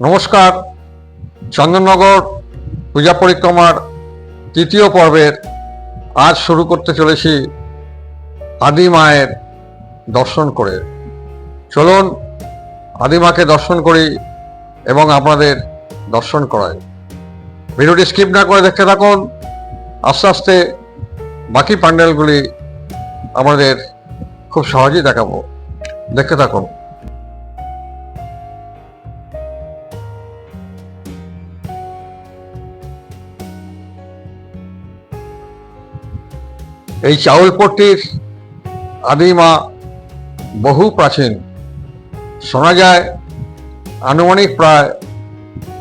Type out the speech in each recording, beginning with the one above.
নমস্কার। চন্দননগর পূজা পরিক্রমার তৃতীয় পর্বের আজ শুরু করতে চলেছি আদি মায়ের দর্শন করে। চলুন আদিমাকে দর্শন করি এবং আপনাদের দর্শন করাই। ভিডিওটি স্কিপ না করে দেখতে থাকুন। আস্তে আস্তে বাকি প্যান্ডেলগুলি আমাদের খুব সহজেই দেখাবো। দেখতে থাকুন। এই চাউলপট্টির আদিমা বহু প্রাচীন। শোনা যায় আনুমানিক প্রায়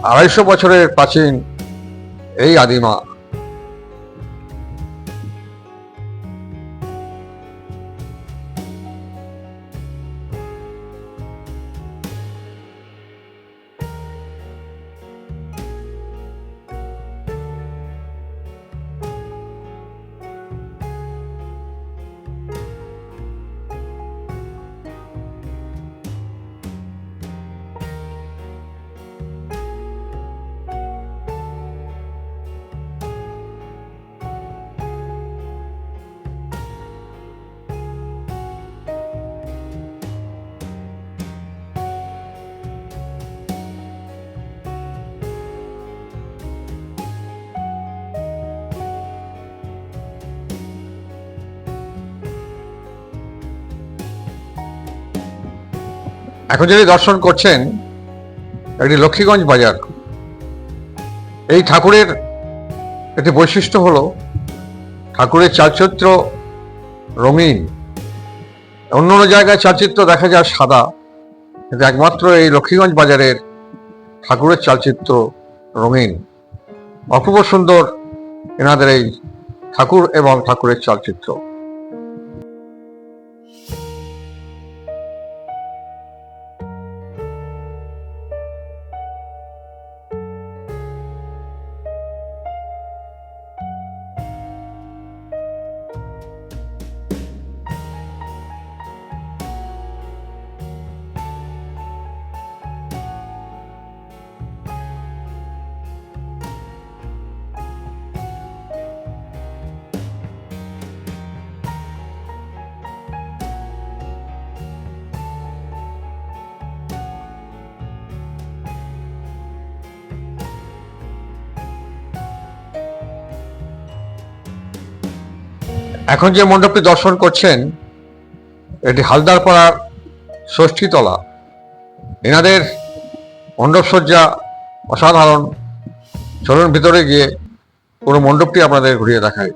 আড়াইশো বছরের প্রাচীন এই আদিমা। এখন যদি দর্শন করছেন, একটি লক্ষ্মীগঞ্জ বাজার, এই ঠাকুরের একটি বৈশিষ্ট্য হলো ঠাকুরের চালচিত্র রঙিন। অন্য অন্য জায়গায় চালচিত্র দেখা যায় সাদা, কিন্তু একমাত্র এই লক্ষ্মীগঞ্জ বাজারের ঠাকুরের চালচিত্র রঙিন। অপূর্ব সুন্দর এনাদের এই ঠাকুর এবং ঠাকুরের চালচিত্র। এখন যে মণ্ডপটি দর্শন করছেন, এটি হালদারপাড়ার ষষ্ঠীতলা। এনাদের মণ্ডপসজ্জা অসাধারণ। চলুন ভিতরে গিয়ে পুরো মণ্ডপটি আপনাদের ঘুরিয়ে দেখায়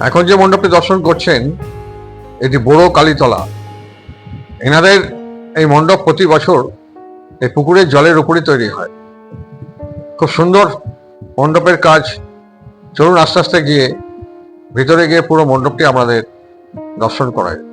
এখন যে মণ্ডপটি দর্শন করছেন, এটি বড় কালীতলা। এনাদের এই মণ্ডপ প্রতি বছর এই পুকুরের জলের উপরই তৈরি হয়। খুব সুন্দর মণ্ডপের কাজ। চলুন আস্তে আস্তে গিয়ে ভিতরে গিয়ে পুরো মণ্ডপটি আমাদের দর্শন করায়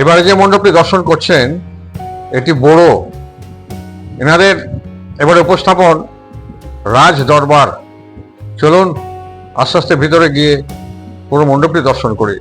এবারে যে মণ্ডপটি দর্শন করছেন, এটি বড়। এনাদের এবারে উপস্থাপন রাজ দরবার। চলুন আস্তে আস্তে ভিতরে গিয়ে পুরো মণ্ডপটি দর্শন করি।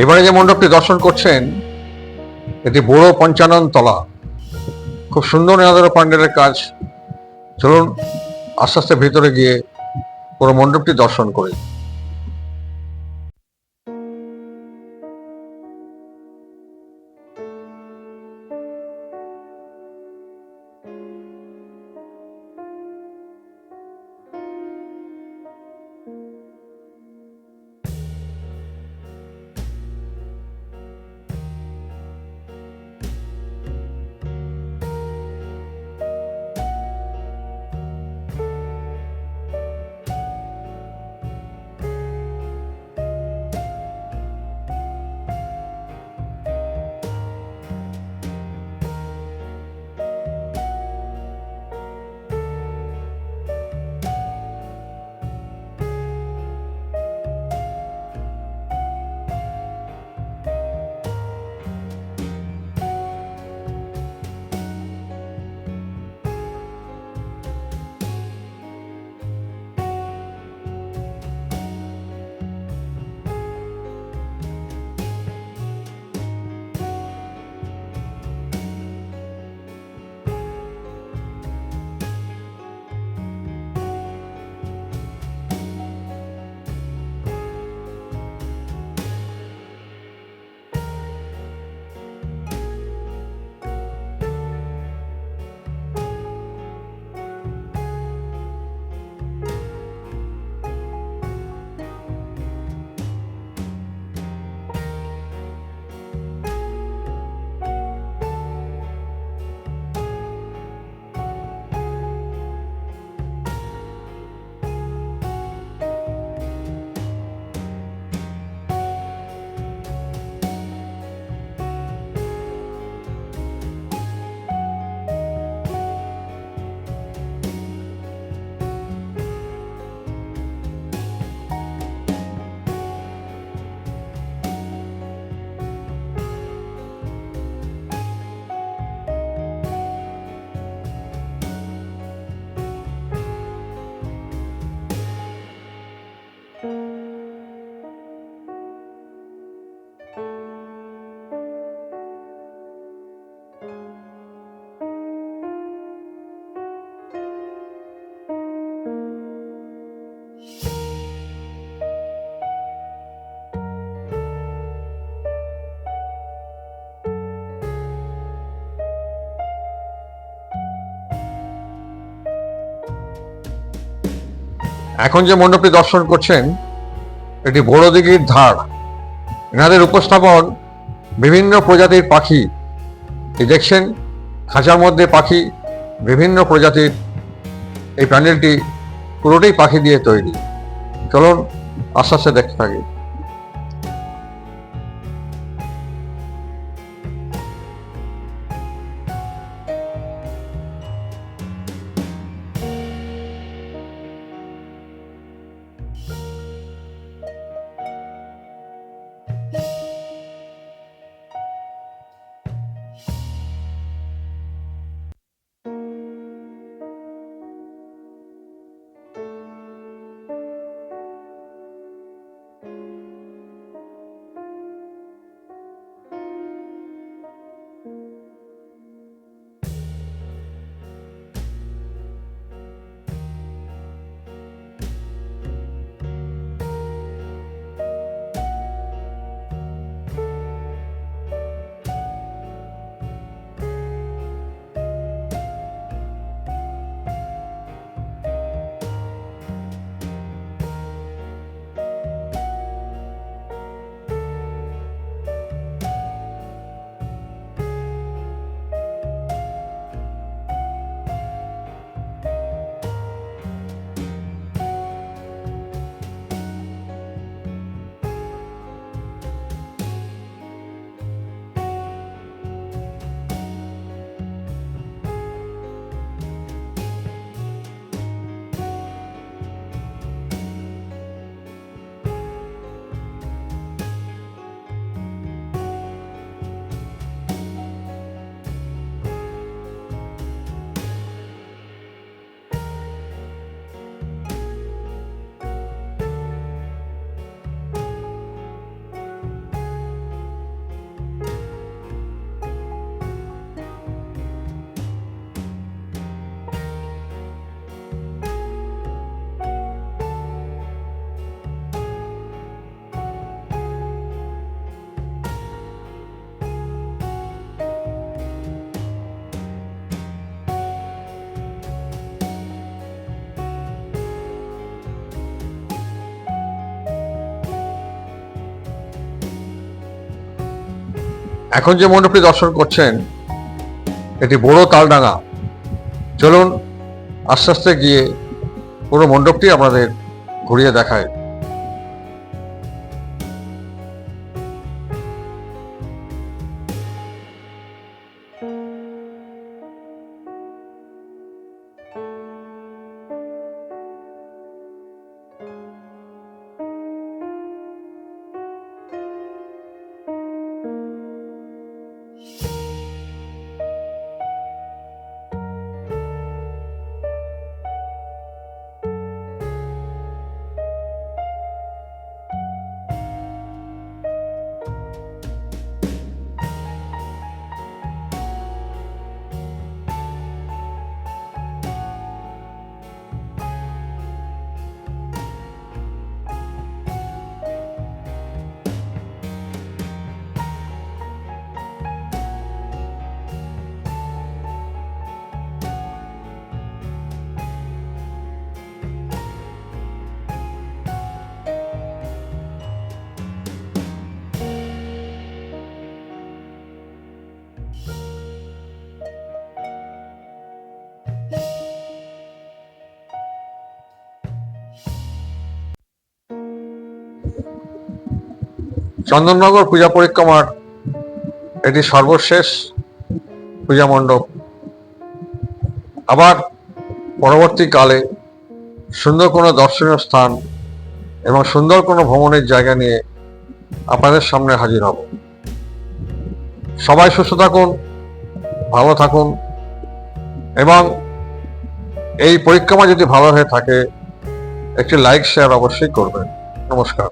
এবারে যে মণ্ডপটি দর্শন করছেন, এটি বড় পঞ্চানন তলা খুব সুন্দর এনাদের প্যান্ডেলের কাজ। চলুন আস্তে আস্তে ভিতরে গিয়ে পুরো মণ্ডপটি দর্শন করি। এখন যে মণ্ডপটি দর্শন করছেন, এটি বড়দিঘির ধার। এনাদের উপস্থাপন বিভিন্ন প্রজাতির পাখি। এই দেখছেন, খাঁচার মধ্যে পাখি, বিভিন্ন প্রজাতির এই প্যান্ডেলটি পুরোটাই পাখি দিয়ে তৈরি। চলুন আস্তে আস্তে দেখতে থাকি। এখন যে মণ্ডপটি দর্শন করছেন এটি বড় তালডাঙ্গা। চলুন আস্তে আস্তে গিয়ে পুরো মণ্ডপটি আপনাদের ঘুরিয়ে দেখায় চন্দননগর পূজা পরিক্রমার এটি সর্বশেষ পূজা মণ্ডপ। আবার পরবর্তীকালে সুন্দর কোনো দর্শনীয় স্থান এবং সুন্দর কোনো ভ্রমণের জায়গা নিয়ে আপনাদের সামনে হাজির হব। সবাই সুস্থ থাকুন, ভালো থাকুন এবং এই পরিক্রমা যদি ভালো হয়ে থাকে, একটি লাইক শেয়ার অবশ্যই করবেন। নমস্কার।